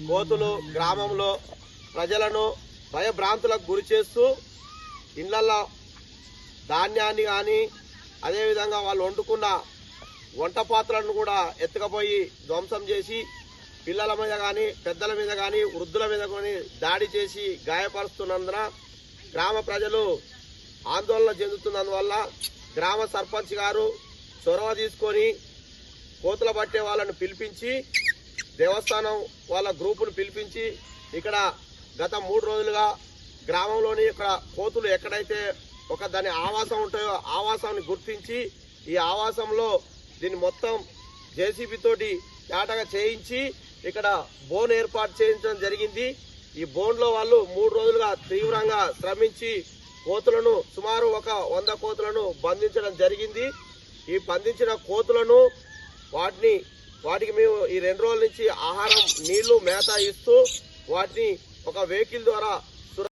కోతులు గ్రామంలో ప్రజలను భయభ్రాంతులకు గురి చేస్తూ ఇళ్ళలో ధాన్యాన్ని కానీ అదేవిధంగా వాళ్ళు వండుకున్న వంట పాత్రలను కూడా ఎత్తుకపోయి ధ్వంసం చేసి పిల్లల మీద కానీ పెద్దల మీద కానీ వృద్ధుల మీద కానీ దాడి చేసి గాయపరుస్తున్నందున గ్రామ ప్రజలు ఆందోళన చెందుతున్నందువల్ల గ్రామ సర్పంచ్ గారు చొరవ తీసుకొని కోతుల పట్టే వాళ్ళను పిలిపించి దేవస్థానం వాళ్ళ గ్రూపును పిలిపించి ఇక్కడ గత మూడు రోజులుగా గ్రామంలోని ఇక్కడ కోతులు ఎక్కడైతే ఒక దాని ఆవాసం ఉంటాయో ఆవాసాన్ని గుర్తించి ఈ ఆవాసంలో దీన్ని మొత్తం జేసీబీ తోటి తేటగా చేయించి ఇక్కడ బోన్ ఏర్పాటు చేయించడం జరిగింది. ఈ బోన్లో వాళ్ళు మూడు రోజులుగా తీవ్రంగా శ్రమించి కోతులను సుమారు ఒక వంద కోతులను బంధించడం జరిగింది. ఈ బంధించిన కోతులను వాటిని వాటికి మేము ఈ రెండు రోజుల నుంచి ఆహారం నీళ్ళు మేత ఇస్తూ వాటిని ఒక వెహికల్ ద్వారా